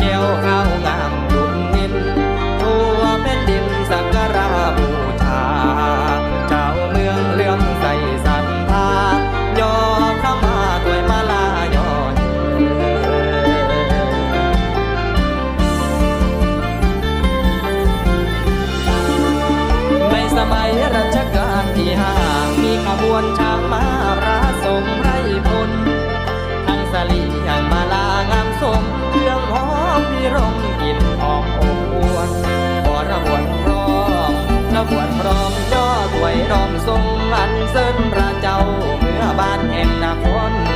แก้วข้าวงามดุนนินตัวแผ่นดินสักการะบูชา เจ้าเมืองเลื่อมใสศรัทธาย่อพระมาด้วยมาลาย่อนในสมัยรัชกาลที่ห้ามีขบวนช้างมาพระสงไรพลทั้งสลีอยังมา ขวชพร้อมย่อถวยรอมทรงอันเส้นราเจ้าเมื่อบ้านแห่งนคร